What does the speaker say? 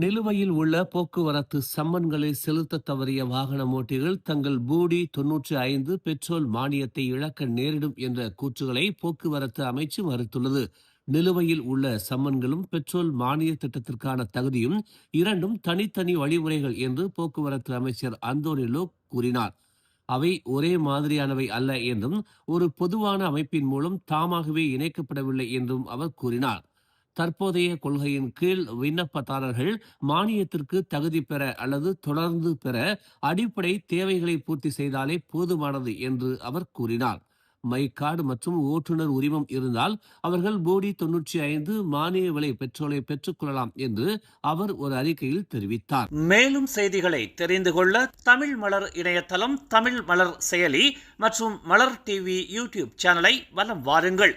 நிலுவையில் உள்ள போக்குவரத்து சம்மன்களை செலுத்த தவறிய வாகன ஓட்டிகள் தங்கள் பூடி தொன்னூற்றி ஐந்து பெட்ரோல் மானியத்தை இழக்க நேரிடும் என்ற கூற்றுகளை போக்குவரத்து அமைச்சு மறுத்துள்ளது. நிலுவையில் உள்ள சம்மன்களும் பெட்ரோல் மானிய திட்டத்திற்கான தகுதியும் இரண்டும் தனித்தனி வழிமுறைகள் என்று போக்குவரத்து அமைச்சர் அந்தோனிலோ கூறினார். அவை ஒரே மாதிரியானவை அல்ல என்றும் ஒரு பொதுவான அமைப்பின் மூலம் தாமாகவே இணைக்கப்படவில்லை என்றும் அவர் கூறினார். தற்போதைய கொள்கையின் கீழ் விண்ணப்பதாரர்கள் மானியத்திற்கு தகுதி பெற அல்லது தொடர்ந்து பெற அடிப்படை தேவைகளை பூர்த்தி செய்தாலே போதுமானது என்று அவர் கூறினார். மை கார்டு மற்றும் ஓட்டுநர் உரிமம் இருந்தால் அவர்கள் போடி தொன்னூற்றி ஐந்து மானிய விலை பெட்ரோலை பெற்றுக்கொள்ளலாம் என்று அவர் ஒரு அறிக்கையில் தெரிவித்தார். மேலும் செய்திகளை தெரிந்து கொள்ள தமிழ் மலர் இணையதளம் தமிழ் மலர் செயலி மற்றும் மலர் டிவி யூடியூப் சேனலை வலம் வாருங்கள்.